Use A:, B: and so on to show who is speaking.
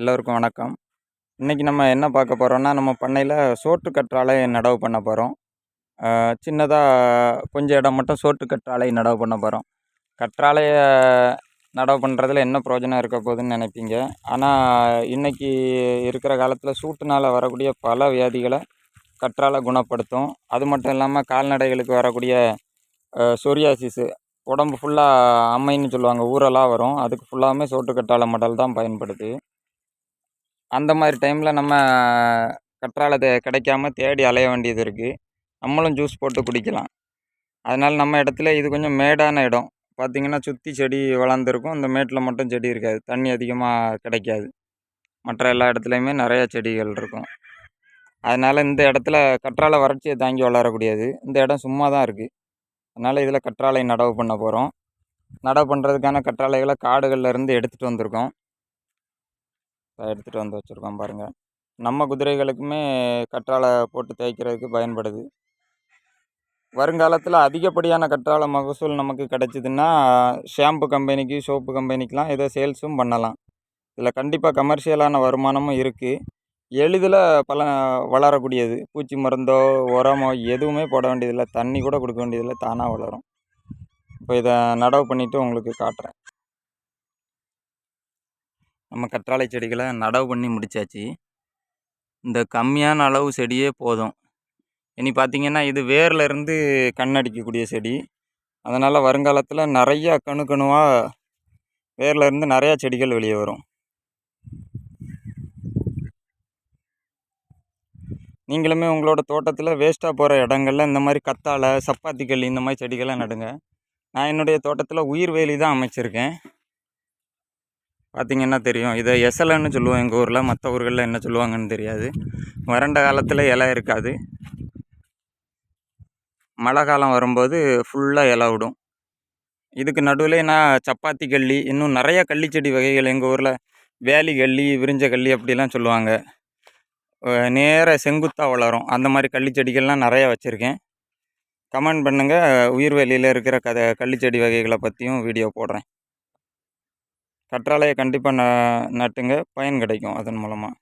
A: எல்லோருக்கும் வணக்கம். இன்றைக்கி நம்ம என்ன பார்க்க போகிறோன்னா நம்ம பண்ணையில் சோற்று கற்றாழை நடவு பண்ண போகிறோம் சின்னதாக கொஞ்சம் இடம் மட்டும் சோற்று கற்றாழை நடவு பண்ண போகிறோம் கற்றாழையை நடவு பண்ணுறதுல என்ன பிரயோஜனம் இருக்க போகுதுன்னு நினைப்பீங்க? ஆனால் இன்றைக்கி இருக்கிற காலத்தில் சூட்டுனால் வரக்கூடிய பல வியாதிகளை கற்றாழை குணப்படுத்தும். அது மட்டும் இல்லாமல் கால்நடைகளுக்கு வரக்கூடிய சொரியாசிஸு உடம்பு ஃபுல்லாக அம்மைன்னு சொல்லுவாங்க ஊரெல்லாம் வரும். அதுக்கு ஃபுல்லாமே சோற்று கற்றாழை மடல் தான் பயன்படுது. அந்த மாதிரி டைமில் நம்ம கற்றாழை கிடைக்காம தேடி அலைய வேண்டியது இருக்குது நம்மளும் ஜூஸ் போட்டு குடிக்கலாம். அதனால் நம்ம இடத்துல இது கொஞ்சம் மேடான இடம். பார்த்திங்கன்னா சுற்றி செடி வளர்ந்துருக்கும். அந்த மேட்டில் மட்டும் செடி இருக்காது. தண்ணி அதிகமாக கிடைக்காது. மற்ற எல்லா இடத்துலையுமே நிறையா செடிகள் இருக்கும். அதனால் இந்த இடத்துல கற்றாழை வறட்சியை தாங்கி வளரக்கூடியது. இந்த இடம் சும்மா தான் இருக்குது அதனால் இதில் கற்றாழை நடவு பண்ண போகிறோம் நடவு பண்ணுறதுக்கான கற்றாழைகளை காடுகள்லேருந்து எடுத்துகிட்டு வந்திருக்கோம். எடுத்துகிட்டு வந்து வச்சுருக்கோம் பாருங்கள் நம்ம குதிரைகளுக்குமே கற்றாழை போட்டு தேய்க்கிறதுக்கு பயன்படுது. வருங்காலத்தில் அதிகப்படியான கற்றாழை மகசூல் நமக்கு கிடச்சிதுன்னா ஷாம்பு கம்பெனிக்கு சோப்பு கம்பெனிக்கெலாம் இதை சேல்ஸும் பண்ணலாம். இதில் கண்டிப்பாக கமர்ஷியலான வருமானமும் இருக்குது எளிதில் பல வளரக்கூடியது. பூச்சி மருந்தோ உரமோ எதுவுமே போட வேண்டியதில்லை. தண்ணி கூட கொடுக்க வேண்டியதில்லை. தானாக வளரும். இப்போ இதை நடவு பண்ணிவிட்டு உங்களுக்கு காட்டுறேன். நம்ம கற்றாழை செடிகளை நடவு பண்ணி முடித்தாச்சு இந்த கம்மியான அளவு செடியே போதும். இனி பார்த்திங்கன்னா இது வேரில் இருந்து கண்ணடிக்கக்கூடிய செடி. அதனால் வருங்காலத்தில் நிறையா கணு கணுவாக வேரில் இருந்து நிறையா செடிகள் வெளியே வரும். நீங்களுமே உங்களோட தோட்டத்தில் வேஸ்ட்டாக போகிற இடங்களில் இந்த மாதிரி கத்தாழை சப்பாத்தி கல் இந்த மாதிரி செடிகள்லாம் நடுங்க. நான் என்னுடைய தோட்டத்தில் உயிர் வேலி தான் அமைச்சிருக்கேன். பார்த்திங்கன்னா தெரியும். இதை எசலைன்னு சொல்லுவோம். எங்கள் ஊரில் மற்ற ஊர்களில் என்ன சொல்லுவாங்கன்னு தெரியாது. வறண்ட காலத்தில் இலை இருக்காது. மழை காலம் வரும்போது ஃபுல்லாக இலை விடும். இதுக்கு நடுவில் நான் சப்பாத்தி கள்ளி இன்னும் நிறைய கள்ளிச்செடி வகைகள் எங்கள் ஊரில் வேலி கள்ளி விரிஞ்ச கள்ளி அப்படிலாம் சொல்லுவாங்க. நேராக செங்குத்தாக வளரும். அந்த மாதிரி கள்ளிச்செடிகள்லாம் நிறையா வச்சுருக்கேன். கமெண்ட் பண்ணுங்கள் உயிர்வேலியில் இருக்கிற கதை கள்ளிச்செடி வகைகளை பற்றியும் வீடியோ போடுறேன். கற்றாழையை கண்டிப்பாக ந நட்டுங்க. பயன் கிடைக்கும் அதன் மூலமாக